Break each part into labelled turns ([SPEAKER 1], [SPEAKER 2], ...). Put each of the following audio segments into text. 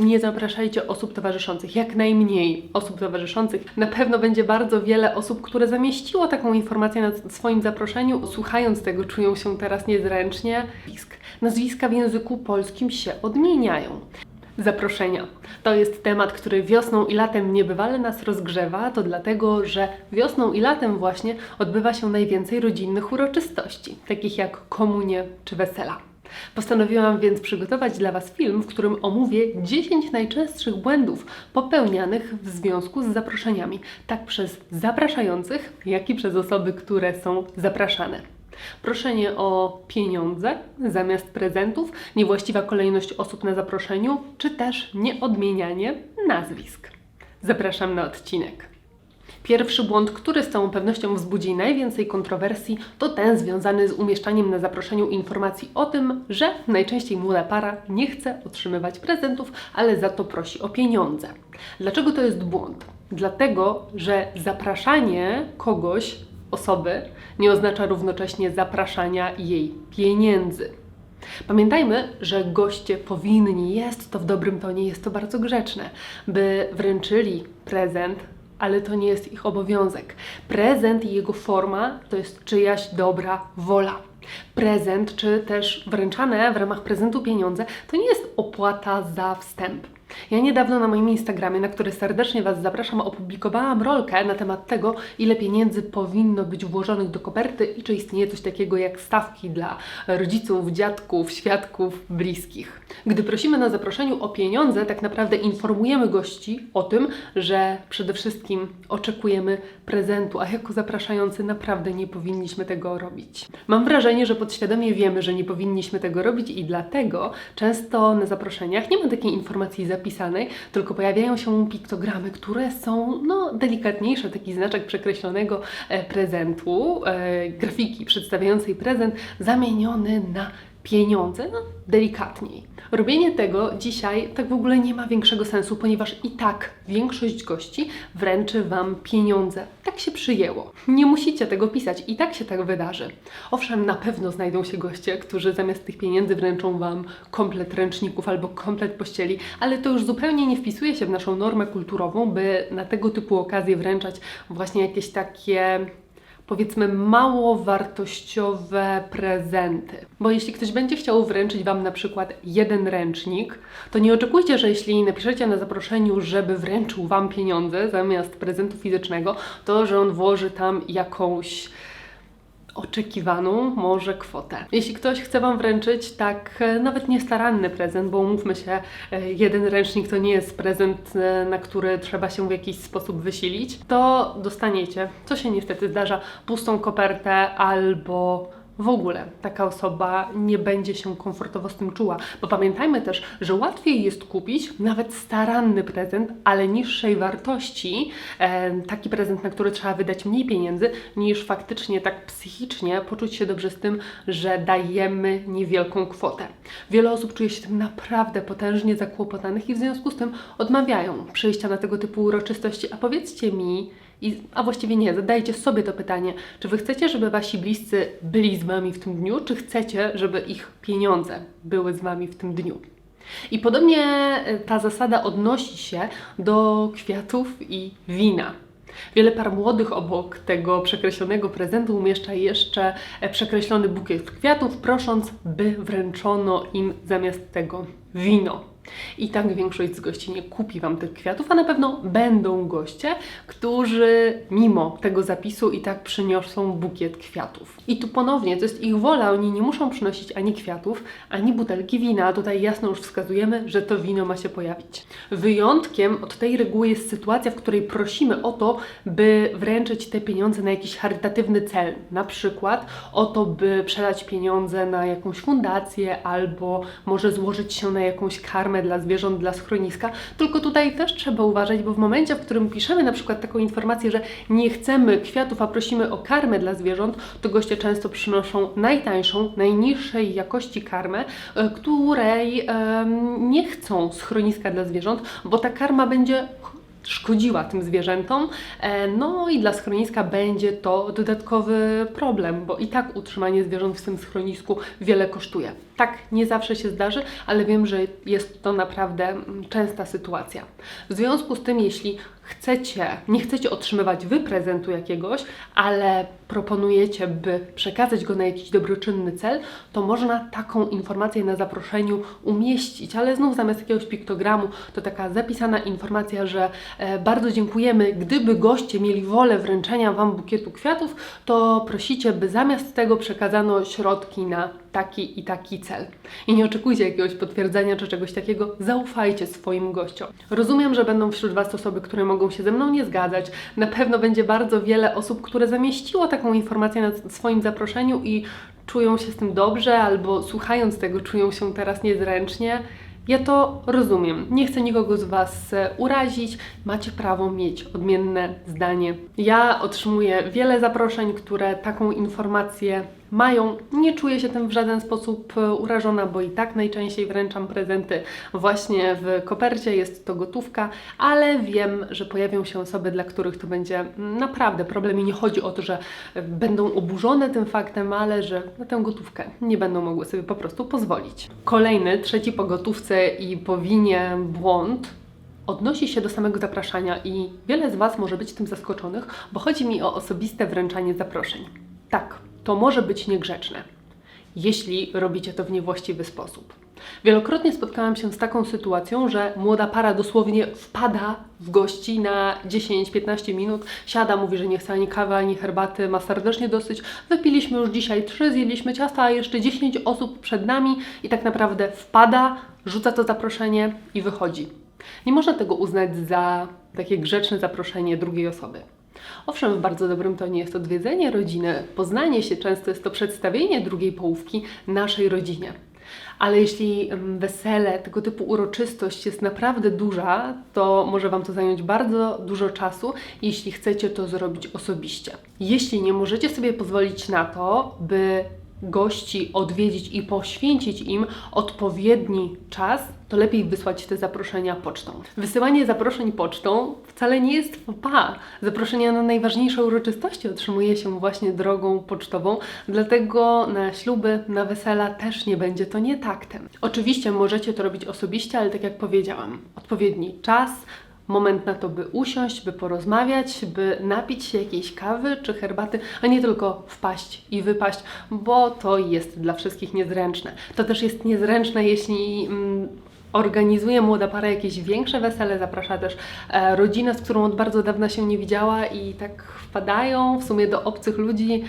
[SPEAKER 1] nie zapraszajcie osób towarzyszących, jak najmniej osób towarzyszących. Na pewno będzie bardzo wiele osób, które zamieściło taką informację na swoim zaproszeniu. Słuchając tego, czują się teraz niezręcznie. Nazwiska w języku polskim się odmieniają. Zaproszenia. To jest temat, który wiosną i latem niebywale nas rozgrzewa. To dlatego, że wiosną i latem właśnie odbywa się najwięcej rodzinnych uroczystości, takich jak komunie czy wesela. Postanowiłam więc przygotować dla Was film, w którym omówię 10 najczęstszych błędów popełnianych w związku z zaproszeniami, tak przez zapraszających, jak i przez osoby, które są zapraszane. Proszenie o pieniądze zamiast prezentów, niewłaściwa kolejność osób na zaproszeniu, czy też nieodmienianie nazwisk. Zapraszam na odcinek. Pierwszy błąd, który z całą pewnością wzbudzi najwięcej kontrowersji, to ten związany z umieszczaniem na zaproszeniu informacji o tym, że najczęściej młoda para nie chce otrzymywać prezentów, ale za to prosi o pieniądze. Dlaczego to jest błąd? Dlatego, że zapraszanie kogoś, osoby, nie oznacza równocześnie zapraszania jej pieniędzy. Pamiętajmy, że goście powinni, jest to w dobrym tonie, jest to bardzo grzeczne, by wręczyli prezent, ale to nie jest ich obowiązek. Prezent i jego forma to jest czyjaś dobra wola. Prezent, czy też wręczane w ramach prezentu pieniądze, to nie jest opłata za wstęp. Ja niedawno na moim Instagramie, na który serdecznie Was zapraszam, opublikowałam rolkę na temat tego, ile pieniędzy powinno być włożonych do koperty i czy istnieje coś takiego jak stawki dla rodziców, dziadków, świadków, bliskich. Gdy prosimy na zaproszeniu o pieniądze, tak naprawdę informujemy gości o tym, że przede wszystkim oczekujemy prezentu, a jako zapraszający naprawdę nie powinniśmy tego robić. Mam wrażenie, że podświadomie wiemy, że nie powinniśmy tego robić i dlatego często na zaproszeniach nie ma takiej informacji zapisanej, tylko pojawiają się piktogramy, które są no, delikatniejsze, taki znaczek przekreślonego e, prezentu, e, grafiki przedstawiającej prezent zamieniony na pieniądze, no delikatniej. Robienie tego dzisiaj tak w ogóle nie ma większego sensu, ponieważ i tak większość gości wręczy Wam pieniądze. Tak się przyjęło. Nie musicie tego pisać, i tak się tak wydarzy. Owszem, na pewno znajdą się goście, którzy zamiast tych pieniędzy wręczą Wam komplet ręczników albo komplet pościeli, ale to już zupełnie nie wpisuje się w naszą normę kulturową, by na tego typu okazje wręczać właśnie jakieś takie powiedzmy mało wartościowe prezenty. Bo jeśli ktoś będzie chciał wręczyć Wam na przykład jeden ręcznik, to nie oczekujcie, że jeśli napiszecie na zaproszeniu, żeby wręczył Wam pieniądze zamiast prezentu fizycznego, to że on włoży tam jakąś oczekiwaną może kwotę. Jeśli ktoś chce Wam wręczyć tak e, nawet niestaranny prezent, bo umówmy się, e, jeden ręcznik to nie jest prezent, e, na który trzeba się w jakiś sposób wysilić, to dostaniecie, co się niestety zdarza, pustą kopertę albo w ogóle taka osoba nie będzie się komfortowo z tym czuła. Bo pamiętajmy też, że łatwiej jest kupić nawet staranny prezent, ale niższej wartości, e, taki prezent, na który trzeba wydać mniej pieniędzy, niż faktycznie tak psychicznie poczuć się dobrze z tym, że dajemy niewielką kwotę. Wiele osób czuje się tym naprawdę potężnie zakłopotanych i w związku z tym odmawiają przyjścia na tego typu uroczystości. A powiedzcie mi, i, a właściwie nie, zadajcie sobie to pytanie, czy wy chcecie, żeby wasi bliscy byli z wami w tym dniu, czy chcecie, żeby ich pieniądze były z wami w tym dniu? I podobnie e, ta zasada odnosi się do kwiatów i wina. Wiele par młodych obok tego przekreślonego prezentu umieszcza jeszcze e, przekreślony bukiet kwiatów, prosząc, by wręczono im zamiast tego wino. I tak większość z gości nie kupi Wam tych kwiatów, a na pewno będą goście, którzy mimo tego zapisu i tak przyniosą bukiet kwiatów. I tu ponownie, to jest ich wola, oni nie muszą przynosić ani kwiatów, ani butelki wina, tutaj jasno już wskazujemy, że to wino ma się pojawić. Wyjątkiem od tej reguły jest sytuacja, w której prosimy o to, by wręczyć te pieniądze na jakiś charytatywny cel, na przykład o to, by przelać pieniądze na jakąś fundację albo może złożyć się na jakąś karmę dla zwierząt, dla schroniska. Tylko tutaj też trzeba uważać, bo w momencie, w którym piszemy na przykład taką informację, że nie chcemy kwiatów, a prosimy o karmę dla zwierząt, to goście często przynoszą najtańszą, najniższej jakości karmę, e, której nie chcą schroniska dla zwierząt, bo ta karma będzie szkodziła tym zwierzętom. E, No i dla schroniska będzie to dodatkowy problem, bo i tak utrzymanie zwierząt w tym schronisku wiele kosztuje. Tak, nie zawsze się zdarzy, ale wiem, że jest to naprawdę mm, częsta sytuacja. W związku z tym, jeśli chcecie, nie chcecie otrzymywać wy prezentu jakiegoś, ale proponujecie, by przekazać go na jakiś dobroczynny cel, to można taką informację na zaproszeniu umieścić, ale znów zamiast jakiegoś piktogramu to taka zapisana informacja, że e, bardzo dziękujemy, gdyby goście mieli wolę wręczenia Wam bukietu kwiatów, to prosicie, by zamiast tego przekazano środki na taki i taki cel. I nie oczekujcie jakiegoś potwierdzenia czy czegoś takiego, zaufajcie swoim gościom. Rozumiem, że będą wśród Was osoby, które mogą się ze mną nie zgadzać. Na pewno będzie bardzo wiele osób, które zamieściło taką informację na swoim zaproszeniu i czują się z tym dobrze, albo słuchając tego czują się teraz niezręcznie. Ja to rozumiem. Nie chcę nikogo z Was e, urazić. Macie prawo mieć odmienne zdanie. Ja otrzymuję wiele zaproszeń, które taką informację mają. Nie czuję się tym w żaden sposób e, urażona, bo i tak najczęściej wręczam prezenty właśnie w kopercie, jest to gotówka, ale wiem, że pojawią się osoby, dla których to będzie naprawdę problem i nie chodzi o to, że e, będą oburzone tym faktem, ale że na tę gotówkę nie będą mogły sobie po prostu pozwolić. Kolejny, trzeci po gotówce i po winie błąd odnosi się do samego zapraszania i wiele z Was może być tym zaskoczonych, bo chodzi mi o osobiste wręczanie zaproszeń. Tak, to może być niegrzeczne, jeśli robicie to w niewłaściwy sposób. Wielokrotnie spotkałam się z taką sytuacją, że młoda para dosłownie wpada w gości na 10-15 minut, siada, mówi, że nie chce ani kawy, ani herbaty, ma serdecznie dosyć. Wypiliśmy już dzisiaj trzy, zjedliśmy ciasta, a jeszcze 10 osób przed nami i tak naprawdę wpada, rzuca to zaproszenie i wychodzi. Nie można tego uznać za takie grzeczne zaproszenie drugiej osoby. Owszem, w bardzo dobrym tonie jest odwiedzenie rodziny, poznanie się, często jest to przedstawienie drugiej połówki naszej rodzinie. Ale jeśli mm, wesele, tego typu uroczystość jest naprawdę duża, to może Wam to zająć bardzo dużo czasu, jeśli chcecie to zrobić osobiście. Jeśli nie możecie sobie pozwolić na to, by gości odwiedzić i poświęcić im odpowiedni czas, to lepiej wysłać te zaproszenia pocztą. Wysyłanie zaproszeń pocztą wcale nie jest pa. Zaproszenia na najważniejsze uroczystości otrzymuje się właśnie drogą pocztową, dlatego na śluby, na wesela też nie będzie to nie taktem. Oczywiście możecie to robić osobiście, ale tak jak powiedziałam, odpowiedni czas, moment na to, by usiąść, by porozmawiać, by napić się jakiejś kawy czy herbaty, a nie tylko wpaść i wypaść, bo to jest dla wszystkich niezręczne. To też jest niezręczne, jeśli mm, organizuje młoda para jakieś większe wesele, zaprasza też e, rodzinę, z którą od bardzo dawna się nie widziała i tak wpadają w sumie do obcych ludzi.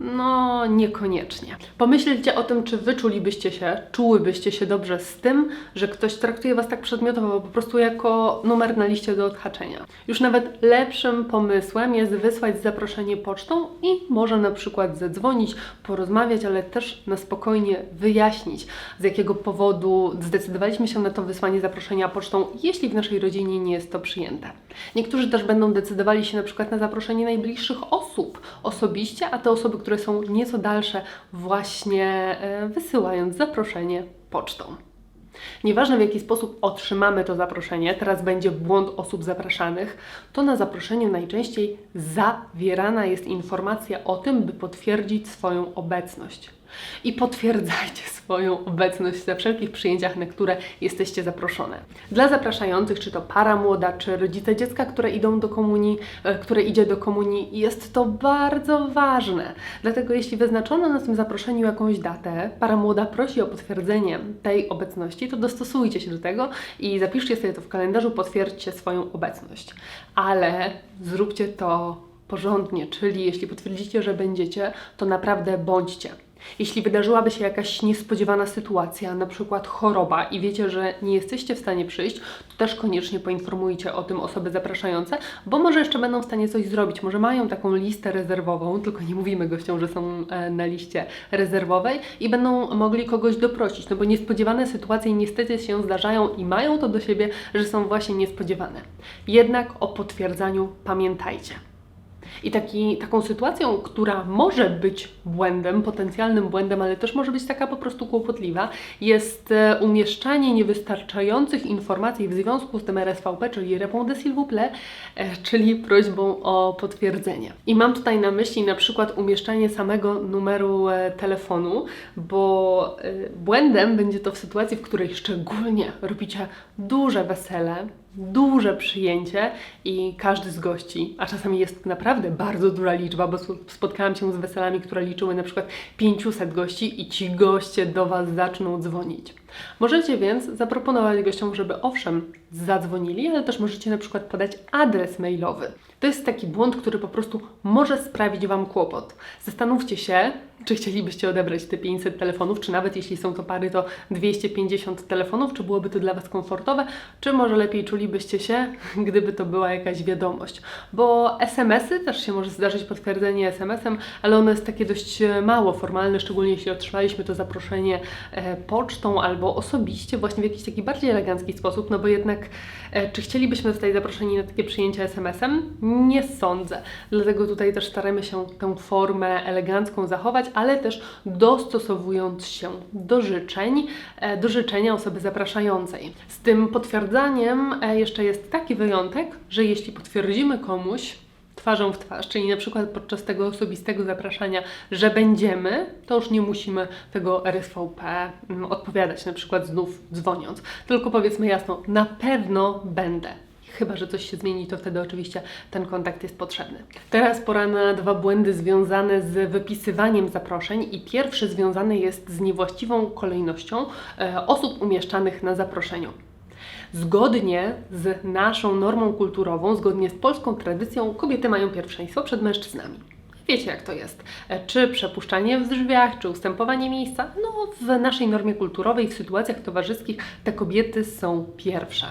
[SPEAKER 1] No, niekoniecznie. Pomyślcie o tym, czy wyczulibyście się, czułybyście się dobrze z tym, że ktoś traktuje Was tak przedmiotowo, po prostu jako numer na liście do odhaczenia. Już nawet lepszym pomysłem jest wysłać zaproszenie pocztą i może na przykład zadzwonić, porozmawiać, ale też na spokojnie wyjaśnić, z jakiego powodu zdecydowaliśmy się na to wysłanie zaproszenia pocztą, jeśli w naszej rodzinie nie jest to przyjęte. Niektórzy też będą decydowali się na przykład na zaproszenie najbliższych osób osobiście, a te osoby, które są nieco dalsze, właśnie e, wysyłając zaproszenie pocztą. Nieważne w jaki sposób otrzymamy to zaproszenie, teraz będzie błąd osób zapraszanych, to na zaproszeniu najczęściej zawierana jest informacja o tym, by potwierdzić swoją obecność i potwierdzajcie swoją obecność we wszelkich przyjęciach, na które jesteście zaproszone. Dla zapraszających, czy to para młoda, czy rodzice dziecka, które idą do komunii, e, które idzie do komunii, jest to bardzo ważne. Dlatego jeśli wyznaczono na tym zaproszeniu jakąś datę, para młoda prosi o potwierdzenie tej obecności, to dostosujcie się do tego i zapiszcie sobie to w kalendarzu, potwierdźcie swoją obecność. Ale zróbcie to porządnie, czyli jeśli potwierdzicie, że będziecie, to naprawdę bądźcie. Jeśli wydarzyłaby się jakaś niespodziewana sytuacja, na przykład choroba i wiecie, że nie jesteście w stanie przyjść, to też koniecznie poinformujcie o tym osoby zapraszające, bo może jeszcze będą w stanie coś zrobić. Może mają taką listę rezerwową, tylko nie mówimy gościom, że są e, na liście rezerwowej i będą mogli kogoś doprosić, no bo niespodziewane sytuacje niestety się zdarzają i mają to do siebie, że są właśnie niespodziewane. Jednak o potwierdzaniu pamiętajcie. I taki, taką sytuacją, która może być błędem, potencjalnym błędem, ale też może być taka po prostu kłopotliwa, jest e, umieszczanie niewystarczających informacji w związku z tym RSVP, czyli Répondez s'il vous plaît, e, czyli prośbą o potwierdzenie. I mam tutaj na myśli na przykład umieszczanie samego numeru e, telefonu, bo błędem będzie to w sytuacji, w której szczególnie robicie duże wesele, duże przyjęcie i każdy z gości, a czasami jest naprawdę bardzo duża liczba, bo sp- spotkałam się z weselami, które liczyły na przykład 500 gości i ci goście do Was zaczną dzwonić. Możecie więc zaproponować gościom, żeby owszem zadzwonili, ale też możecie na przykład podać adres mailowy. To jest taki błąd, który po prostu może sprawić Wam kłopot. Zastanówcie się, czy chcielibyście odebrać te 500 telefonów, czy nawet jeśli są to pary, to 250 telefonów, czy byłoby to dla Was komfortowe, czy może lepiej czulibyście się, gdyby to była jakaś wiadomość. Bo SMS-y też się może zdarzyć potwierdzenie SMS-em, ale ono jest takie dość e, mało formalne, szczególnie jeśli otrzymaliśmy to zaproszenie e, pocztą albo osobiście, właśnie w jakiś taki bardziej elegancki sposób, no bo jednak e, czy chcielibyśmy zostać zaproszeni na takie przyjęcie SMS-em? Nie sądzę. Dlatego tutaj też staramy się tę formę elegancką zachować, ale też dostosowując się do życzeń, e, do życzenia osoby zapraszającej. Z tym potwierdzaniem e, jeszcze jest taki wyjątek, że jeśli potwierdzimy komuś, twarzą w twarz, czyli na przykład podczas tego osobistego zapraszania, że będziemy, to już nie musimy tego RSVP mm, odpowiadać, na przykład znów dzwoniąc, tylko powiedzmy jasno, na pewno będę. Chyba, że coś się zmieni, to wtedy oczywiście ten kontakt jest potrzebny. Teraz pora na dwa błędy związane z wypisywaniem zaproszeń i pierwszy związany jest z niewłaściwą kolejnością e, osób umieszczanych na zaproszeniu. Zgodnie z naszą normą kulturową, zgodnie z polską tradycją, kobiety mają pierwszeństwo przed mężczyznami. Wiecie, jak to jest. E, Czy przepuszczanie w drzwiach, czy ustępowanie miejsca? No, w naszej normie kulturowej, w sytuacjach towarzyskich, te kobiety są pierwsze.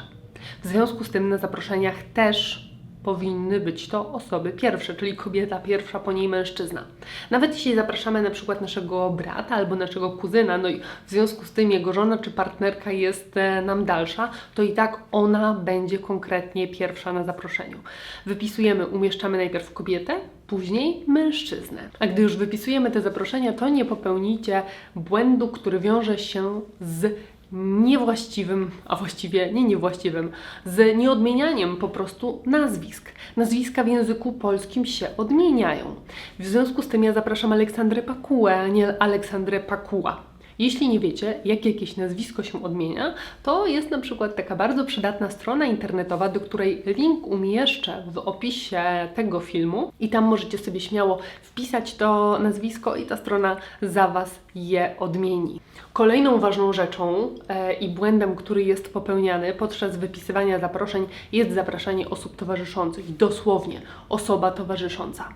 [SPEAKER 1] W związku z tym na zaproszeniach też powinny być to osoby pierwsze, czyli kobieta pierwsza, po niej mężczyzna. Nawet jeśli zapraszamy na przykład naszego brata albo naszego kuzyna, no i w związku z tym jego żona czy partnerka jest e, nam dalsza, to i tak ona będzie konkretnie pierwsza na zaproszeniu. Wypisujemy, umieszczamy najpierw kobietę, później mężczyznę. A gdy już wypisujemy te zaproszenia, to nie popełnijcie błędu, który wiąże się z niewłaściwym, a właściwie nie niewłaściwym, z nieodmienianiem po prostu nazwisk. Nazwiska w języku polskim się odmieniają. W związku z tym ja zapraszam Aleksandrę Pakułę, a nie Aleksandrę Pakuła. Jeśli nie wiecie, jak jakieś nazwisko się odmienia, to jest na przykład taka bardzo przydatna strona internetowa, do której link umieszczę w opisie tego filmu i tam możecie sobie śmiało wpisać to nazwisko i ta strona za Was je odmieni. Kolejną ważną rzeczą e, i błędem, który jest popełniany podczas wypisywania zaproszeń jest zapraszanie osób towarzyszących, dosłownie osoba towarzysząca.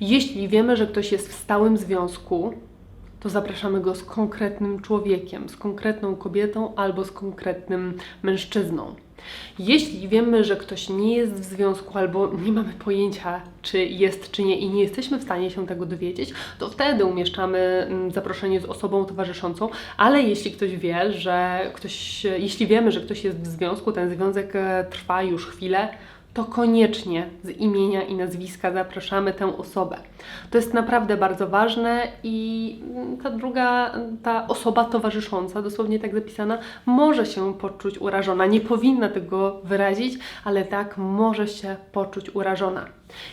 [SPEAKER 1] Jeśli wiemy, że ktoś jest w stałym związku, to zapraszamy go z konkretnym człowiekiem, z konkretną kobietą albo z konkretnym mężczyzną. Jeśli wiemy, że ktoś nie jest w związku albo nie mamy pojęcia, czy jest, czy nie i nie jesteśmy w stanie się tego dowiedzieć, to wtedy umieszczamy mm, zaproszenie z osobą towarzyszącą, ale jeśli ktoś wie, że ktoś, jeśli wiemy, że ktoś jest w związku, ten związek e, trwa już chwilę, to koniecznie z imienia i nazwiska zapraszamy tę osobę. To jest naprawdę bardzo ważne i ta druga, ta osoba towarzysząca, dosłownie tak zapisana, może się poczuć urażona. Nie powinna tego wyrazić, ale tak może się poczuć urażona.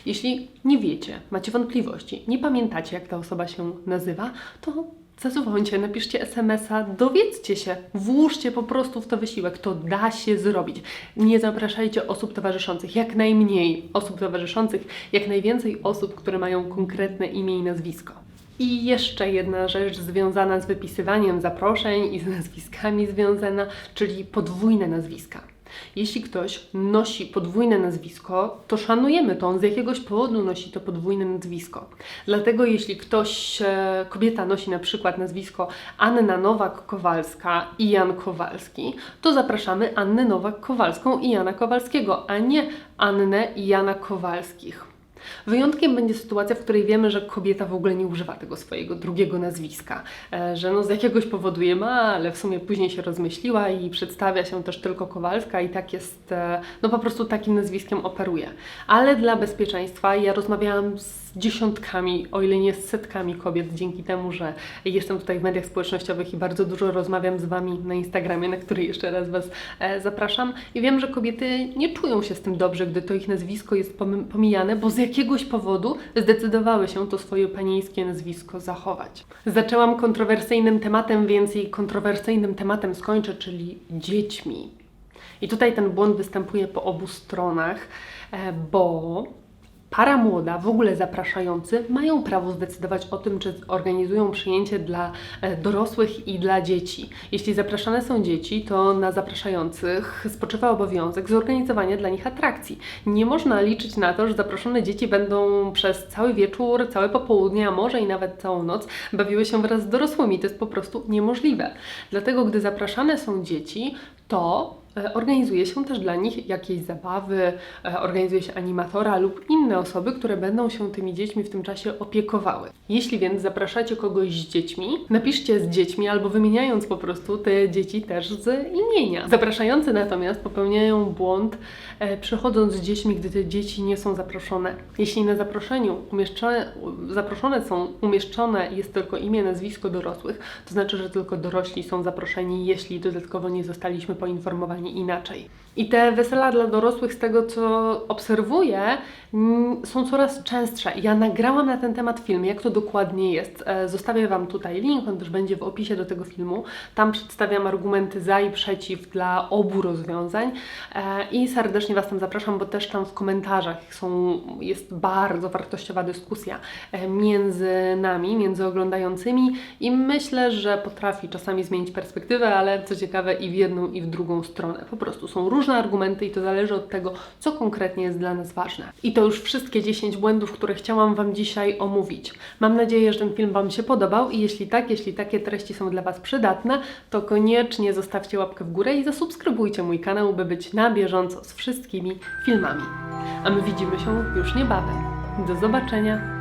[SPEAKER 1] Jeśli nie wiecie, macie wątpliwości, nie pamiętacie, jak ta osoba się nazywa, to Zadzwońcie, napiszcie SMS-a, dowiedzcie się, włóżcie po prostu w to wysiłek, to da się zrobić. Nie zapraszajcie osób towarzyszących, jak najmniej osób towarzyszących, jak najwięcej osób, które mają konkretne imię i nazwisko. I jeszcze jedna rzecz związana z wypisywaniem zaproszeń i z nazwiskami związana, czyli podwójne nazwiska. Jeśli ktoś nosi podwójne nazwisko, to szanujemy to, on z jakiegoś powodu nosi to podwójne nazwisko. Dlatego jeśli ktoś, e, kobieta nosi na przykład nazwisko Anna Nowak-Kowalska i Jan Kowalski, to zapraszamy Annę Nowak-Kowalską i Jana Kowalskiego, a nie Annę i Jana Kowalskich. Wyjątkiem będzie sytuacja, w której wiemy, że kobieta w ogóle nie używa tego swojego drugiego nazwiska, e, że no z jakiegoś powodu je ma, ale w sumie później się rozmyśliła i przedstawia się też tylko Kowalska i tak jest, e, no po prostu takim nazwiskiem operuje. Ale dla bezpieczeństwa ja rozmawiałam z dziesiątkami, o ile nie z setkami kobiet, dzięki temu, że jestem tutaj w mediach społecznościowych i bardzo dużo rozmawiam z Wami na Instagramie, na który jeszcze raz Was e, zapraszam. I wiem, że kobiety nie czują się z tym dobrze, gdy to ich nazwisko jest pom- pomijane, bo z jakiegoś powodu zdecydowały się to swoje panieńskie nazwisko zachować. Zaczęłam kontrowersyjnym tematem, więc i kontrowersyjnym tematem skończę, czyli dziećmi. I tutaj ten błąd występuje po obu stronach, e, bo para młoda, w ogóle zapraszający, mają prawo zdecydować o tym, czy organizują przyjęcie dla e, dorosłych i dla dzieci. Jeśli zapraszane są dzieci, to na zapraszających spoczywa obowiązek zorganizowania dla nich atrakcji. Nie można liczyć na to, że zaproszone dzieci będą przez cały wieczór, całe popołudnie, a może i nawet całą noc bawiły się wraz z dorosłymi. To jest po prostu niemożliwe. Dlatego, gdy zapraszane są dzieci, to organizuje się też dla nich jakieś zabawy, e, organizuje się animatora lub inne osoby, które będą się tymi dziećmi w tym czasie opiekowały. Jeśli więc zapraszacie kogoś z dziećmi, napiszcie z dziećmi albo wymieniając po prostu te dzieci też z imienia. Zapraszający natomiast popełniają błąd e, przychodząc z dziećmi, gdy te dzieci nie są zaproszone. Jeśli na zaproszeniu umieszczone, zaproszone są umieszczone jest tylko imię, nazwisko dorosłych, to znaczy, że tylko dorośli są zaproszeni, jeśli dodatkowo nie zostaliśmy poinformowani inaczej. I te wesela dla dorosłych, z tego co obserwuję, są coraz częstsze. Ja nagrałam na ten temat film, jak to dokładnie jest. E, Zostawię Wam tutaj link, on też będzie w opisie do tego filmu. Tam przedstawiam argumenty za i przeciw dla obu rozwiązań E, i serdecznie Was tam zapraszam, bo też tam w komentarzach są, jest bardzo wartościowa dyskusja e, między nami, między oglądającymi i myślę, że potrafi czasami zmienić perspektywę, ale co ciekawe i w jedną i w drugą stronę. Po prostu są różne argumenty i to zależy od tego, co konkretnie jest dla nas ważne. I to już wszystkie 10 błędów, które chciałam Wam dzisiaj omówić. Mam nadzieję, że ten film Wam się podobał i jeśli tak, jeśli takie treści są dla Was przydatne, to koniecznie zostawcie łapkę w górę i zasubskrybujcie mój kanał, by być na bieżąco z wszystkimi filmami. A my widzimy się już niebawem. Do zobaczenia!